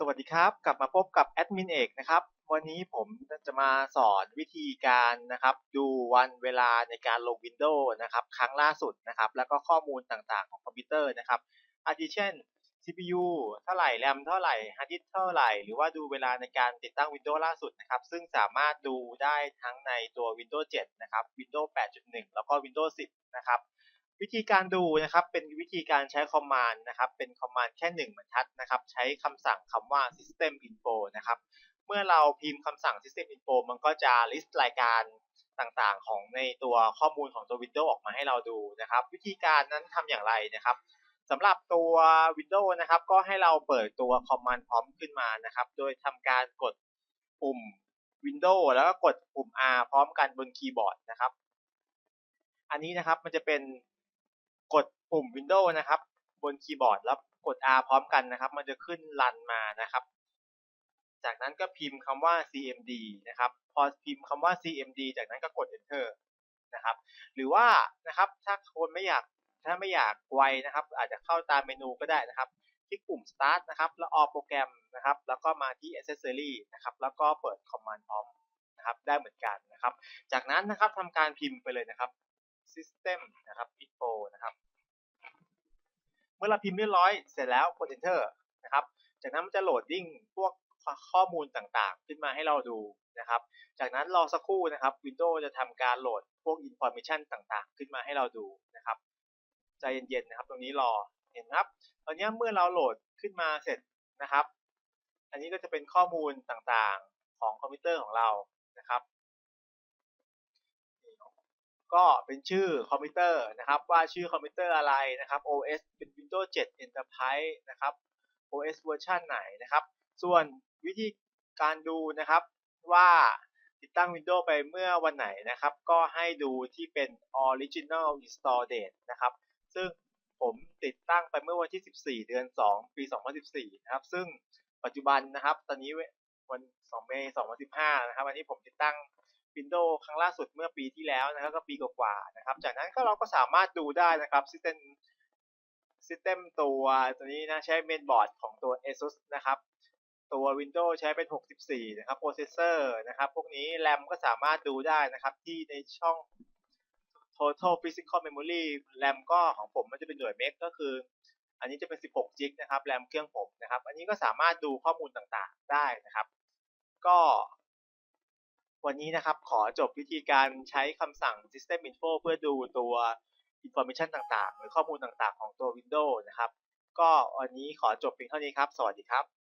สวัสดีครับ กลับมาพบกับแอดมินเอกนะครับ วันนี้ผมจะมาสอนวิธีการนะครับ ดูวันเวลาในการลง Windows นะครับ ครั้งล่าสุดนะครับ แล้วก็ข้อมูลต่างๆของคอมพิวเตอร์นะครับอาทิเช่น CPU เท่าไหร่ RAM เท่าไหร่ Hard Disk เท่าไหร่ หรือว่าดูเวลาในการติดตั้ง Windows ล่าสุดนะครับ ซึ่งสามารถดูได้ทั้งในตัว Windows 7 นะครับ Windows 8.1 แล้วก็ Windows 10 นะครับ วิธีการดูนะครับเป็นวิธีการใช้คอมมานด์นะครับเป็นคอมมานด์แค่หนึ่งบรรทัดนะครับใช้คำสั่งคำว่า system info นะครับเมื่อเราพิมพ์คำสั่ง system info มันก็จะ list รายการต่างๆ ของในตัวข้อมูลของตัว Windows ออกมาให้เราดูนะครับ วิธีการนั้นทำอย่างไรนะครับสำหรับตัว Windows นะครับ ก็ให้เราเปิดตัว command prompt ขึ้นมานะครับ โดยทำการกดปุ่ม Windows แล้วก็กดปุ่ม R พร้อมกันบนคีย์บอร์ดนะครับ อันนี้นะครับมันจะเป็น กดปุ่ม Windows นะครับ บนคีย์บอร์ดแล้วกด R พร้อมกันนะครับ มันจะขึ้นรันมานะครับ จากนั้นก็พิมพ์คำว่า cmd นะครับ พอพิมพ์คำว่า cmd จากนั้นก็กด enter นะครับ หรือว่านะครับถ้าคนไม่อยากถ้าไม่อยากไวนะครับ อาจจะเข้าตามเมนูก็ได้นะครับ คลิกปุ่ม start นะครับ แล้วออกโปรแกรมนะครับ แล้วก็มาที่ accessory นะครับ แล้วก็เปิด command prompt นะครับ ได้เหมือนกันนะครับ จากนั้นนะครับทำการพิมพ์ไปเลยนะครับ system นะครับ info นะครับ เมื่อเราพิมพ์เรียบร้อยเสร็จแล้ว กด enter นะครับ จากนั้นมันจะโหลดดิ้งพวกข้อมูลต่างๆ ขึ้นมาให้เราดูนะครับ จากนั้นรอสักครู่นะครับ Windows จะทำการโหลดพวก information ต่างๆ ขึ้นมาให้เราดูนะครับใจเย็นๆนะครับ ตรงนี้รอเห็นครับตอนนี้เมื่อเราโหลดขึ้นมาเสร็จนะครับ อันนี้ก็จะเป็นข้อมูลต่างๆ ของคอมพิวเตอร์ของเรานะครับ ก็เป็นชื่อคอมพิวเตอร์นะครับ ว่าชื่อคอมพิวเตอร์อะไรนะครับ OS เป็น Windows 7 Enterprise นะครับ OS เวอร์ชันไหนนะครับ ส่วนวิธีการดูนะครับว่าติดตั้ง Windows ไปเมื่อวันไหนนะครับ ก็ให้ดูที่เป็น Original Install Date นะครับ ซึ่งผมติดตั้งไปเมื่อวันที่ 14 เดือน 2 ปี 2014 นะครับ ซึ่งปัจจุบันนะครับ ตอนนี้วัน 2 เมษายน 2015 นะครับ วันนี้ผมติดตั้ง Windows ครั้งล่าสุดเมื่อปีที่แล้วนะครับก็ปีกว่าๆนะครับ จากนั้นก็เราก็สามารถดูได้นะครับ System System ตัวตัวนี้นะใช้เมนบอร์ดของตัว ASUS นะครับตัว Windows ใช้เป็น 64 นะครับ Processor นะครับ พวกนี้ RAM ก็สามารถดูได้นะครับ ที่ในช่อง Total Physical Memory RAM ก็ของผมมันจะเป็นหน่วยเมกก็คือ อันนี้จะเป็น 16 จิกนะครับ RAM เครื่องผมนะครับ อันนี้ก็สามารถดูข้อมูลต่างๆได้นะครับ ก็ วันนี้นะครับขอจบวิธีการใช้คำสั่ง System Info เพื่อดูตัว Information ต่างๆ หรือข้อมูลต่างๆ ของตัว Windows นะครับ ก็วันนี้ขอจบเพียงเท่านี้ครับ สวัสดีครับ